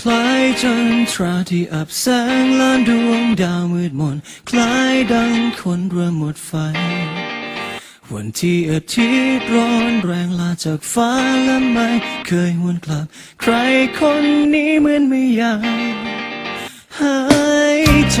คล้ายจันทราที่อับแสงล้านดวงดาวมืดมน คล้ายดังคนเรือหมดไฟ วันที่อาทิตย์ร้อนแรงลาจากฟ้าและไม่เคยหวนกลับ ใครคนนี้เหมือนไม่อยากหายใจ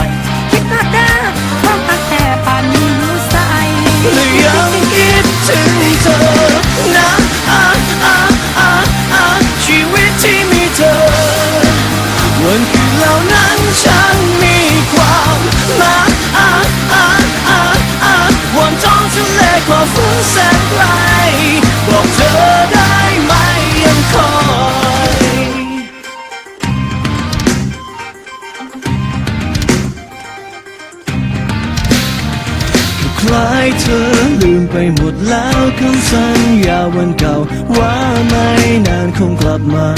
อนคิดาไค่ป่านนี้หนูใส่ยังคิดถึงเธอนะ สัญญาวันเก่า ว่าไม่นานคงกลับมา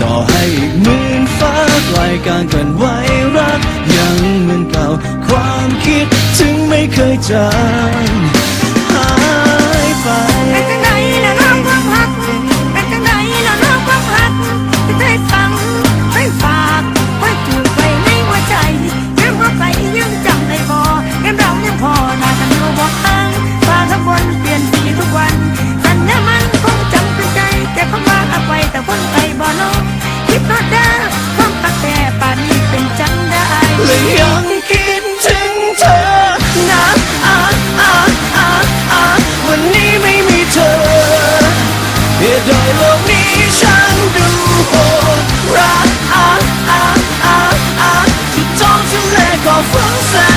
ต่อให้อีกหมื่นฟ้าไกลการกันไว้รัก ยังเหมือนเก่า ความคิดถึงไม่เคยจางหายไป pulsar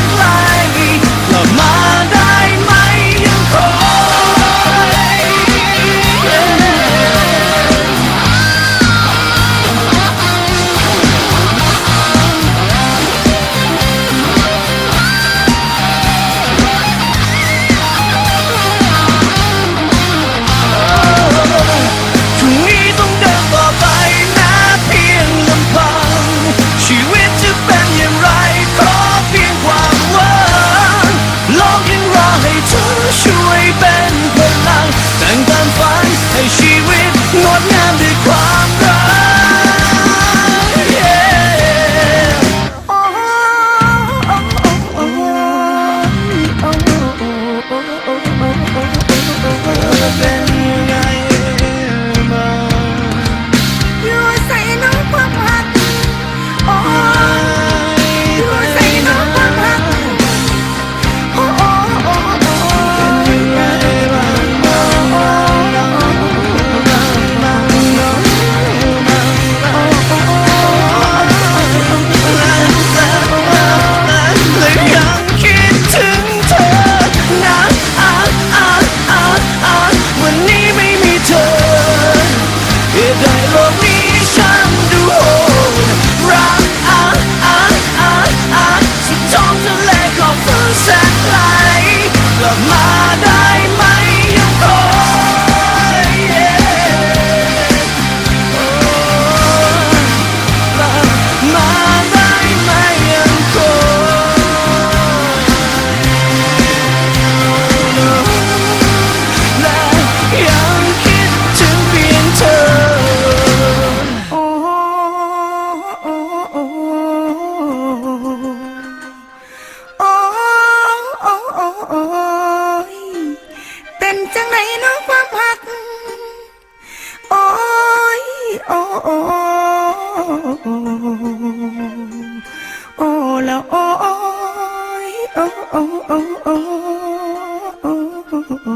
ลึ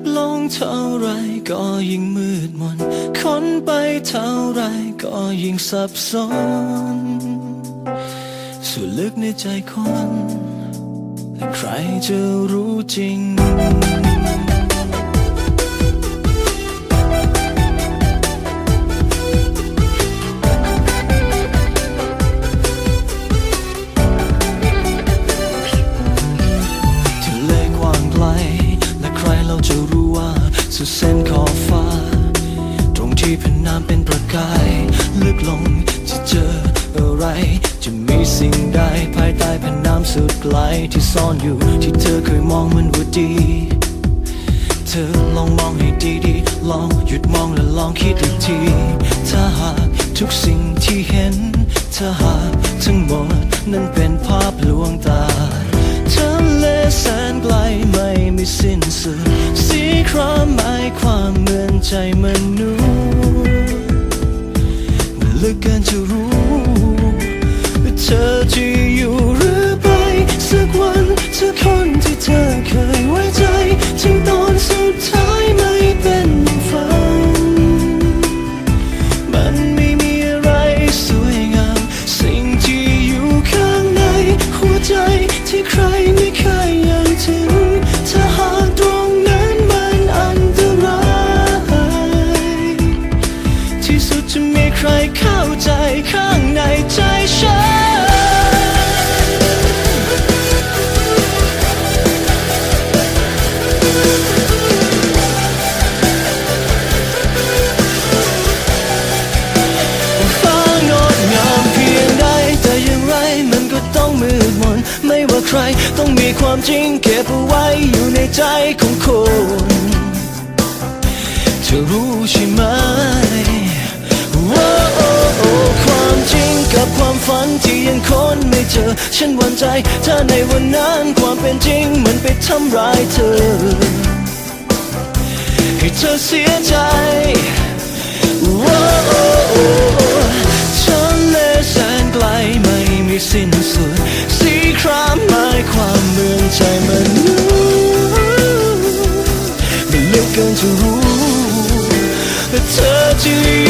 กลงเท่าไรก็ยิ่งมืดมน ค้นไปเท่าไรก็ยิ่งสับสนส่วลึกในใจคน ใครจะรู้จริง ยมองมันว่าดี เธอลองมองให้ดีๆลองหยุดมองและลองคิดอีกที ถ้าหากทุกสิ่งที่เห็น ถ้าหากทั้งหมดนั้นเป็นภาพลวงตาทะเลแสนไกลไม่มีสิ้นสุดสีครามหมายความเหมือนใจมนุษย์มันลึกเกินจะรู้ เธอจ จริงเก็บเอาไว้อยู่ในใจของคนเธอรู้ใช่ไหมว่าความจริงกับความฝันที่ยังค้นไม่เจอ ฉันหวั่นใจถ้าในวันนั้นความเป็นจริงมันไปทำร้ายเธอ ให้เธอเสียใจว้าวทะเลแสนไกลไม่มีสิ้นสุดสีครามหมาย ความเมืองใจมันุษย์มันลึกเกินจะรู้ว่เธอจะ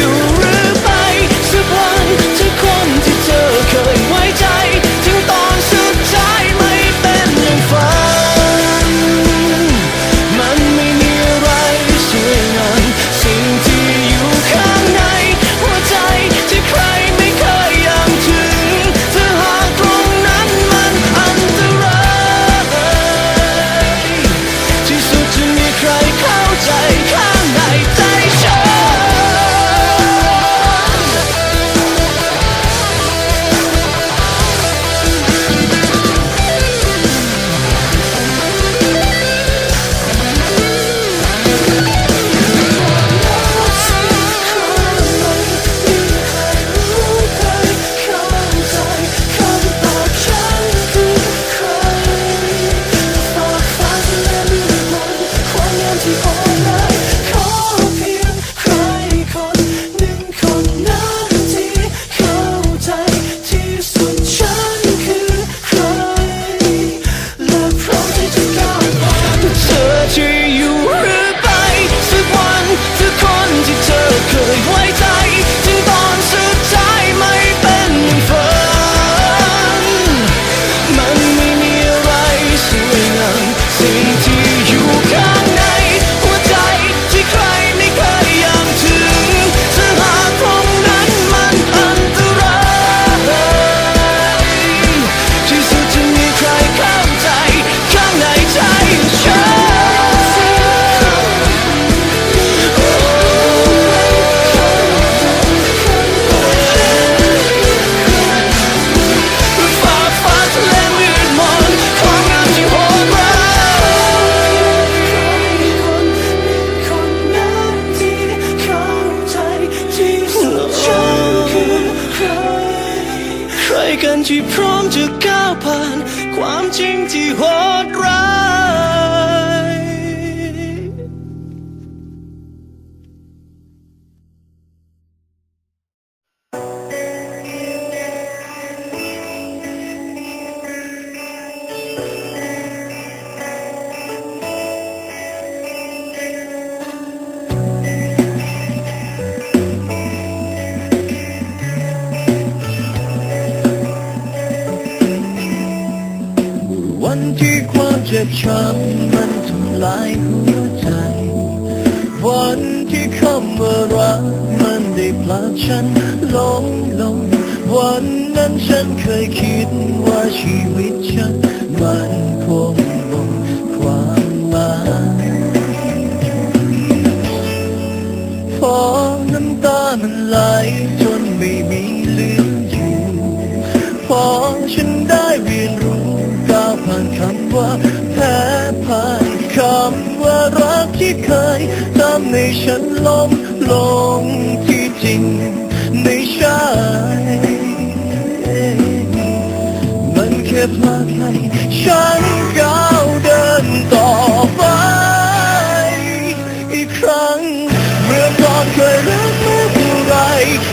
บช้ำมันทำลายหัวใจ วันที่คำว่ารักมันได้พลาดฉันลงลง วันนั้นฉันเคยคิดว่าชีวิตฉันมันคงมดความหมายพอน้ำตามันไหลจนไม่มีเหลืออยู่พอฉันได้เรียนรู้ก้าวผ่านคำว่า ผ่านคำว่ารักที่เคยทำให้ฉันล้มลงที่จริงไม่ใช่มันแค่พลาดให้ฉันก้าวเดินต่อไป อีกครั้งเรื่อก่อนเคยรักเมื่อไร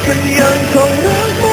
มันยังคงรัก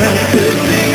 Não